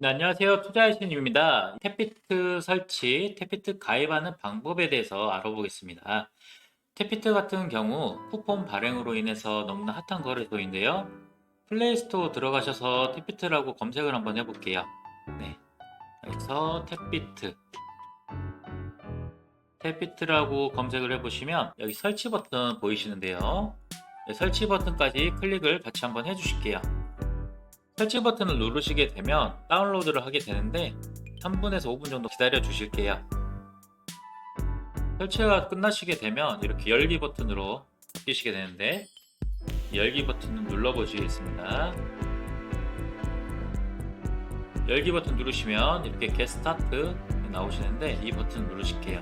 네, 안녕하세요. 투자의 신입니다. 태피트 설치, 태피트 가입하는 방법에 대해서 알아보겠습니다. 태피트 같은 경우 쿠폰 발행으로 인해서 너무나 핫한 거래소인데요. 플레이스토어 들어가셔서 태피트라고 검색을 한번 해볼게요. 네. 여기서 태피트. 태피트라고 검색을 해보시면 여기 설치 버튼 보이시는데요. 네, 설치 버튼까지 클릭을 같이 한번 해주실게요. 설치 버튼을 누르시게 되면 다운로드를 하게 되는데 3분에서 5분 정도 기다려 주실게요. 설치가 끝나시게 되면 이렇게 열기 버튼으로 바뀌시게 되는데 열기 버튼을 눌러 보시겠습니다. 열기 버튼 누르시면 이렇게 get start 나오시는데 이 버튼 누르실게요.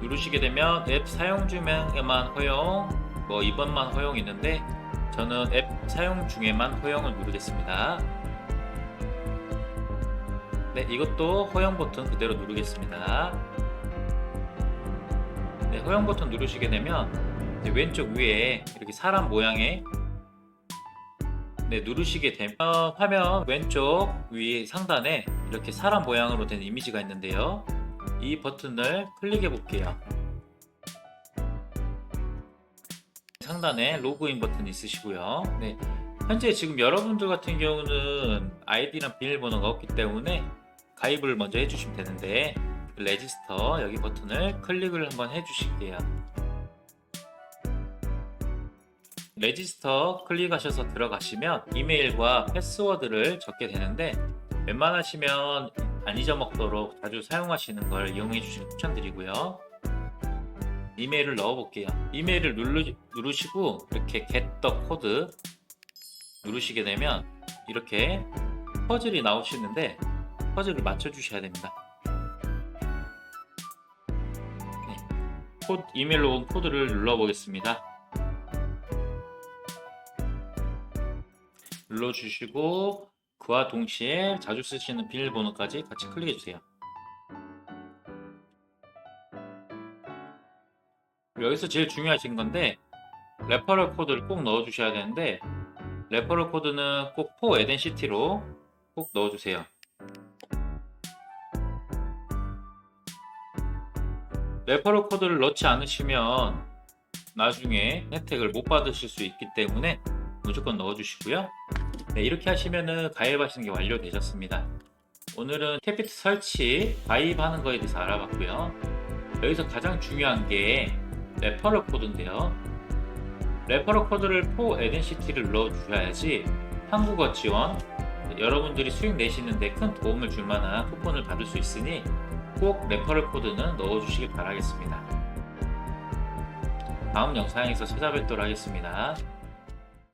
누르시게 되면 앱 사용 중에만 허용 뭐 2번만 허용 있는데 저는 앱 사용 중에만 허용을 누르겠습니다. 네, 이것도 허용 버튼 그대로 누르겠습니다. 네, 허용 버튼 누르시게 되면 왼쪽 위에 이렇게 사람 모양의 네, 누르시게 되면 화면 왼쪽 위 상단에 이렇게 사람 모양으로 된 이미지가 있는데요. 이 버튼을 클릭해 볼게요. 상단에 로그인 버튼이 있으시고요. 네, 현재 지금 여러분들 같은 경우는 아이디랑 비밀번호가 없기 때문에 가입을 먼저 해주시면 되는데 레지스터 여기 버튼을 클릭을 한번 해주실게요. 레지스터 클릭하셔서 들어가시면 이메일과 패스워드를 적게 되는데 웬만하시면 안 잊어먹도록 자주 사용하시는 걸 이용해 주시는 추천드리고요. 이메일을 넣어 볼게요. 이메일을 누르, 누르시고 이렇게 get the code 누르시게 되면 이렇게 퍼즐이 나오시는데 퍼즐을 맞춰 주셔야 됩니다. 네. 코드, 이메일로 온 코드를 눌러 보겠습니다. 눌러 주시고 그와 동시에 자주 쓰시는 비밀번호까지 같이 클릭해 주세요. 여기서 제일 중요하신 건데 레퍼럴 코드를 꼭 넣어 주셔야 되는데 레퍼럴 코드는 꼭 포 에덴 시티로 꼭 넣어 주세요. 레퍼럴 코드를 넣지 않으시면 나중에 혜택을 못 받으실 수 있기 때문에 무조건 넣어 주시고요. 네, 이렇게 하시면은 가입하시는 게 완료되셨습니다. 오늘은 캐피트 설치, 가입하는 거에 대해서 알아봤고요. 여기서 가장 중요한 게 레퍼럴 코드인데요. 레퍼럴 코드를 포 에덴시티를 넣어 주셔야지 한국어 지원, 여러분들이 수익 내시는데 큰 도움을 줄 만한 쿠폰을 받을 수 있으니 꼭 레퍼럴 코드는 넣어 주시길 바라겠습니다. 다음 영상에서 찾아뵙도록 하겠습니다.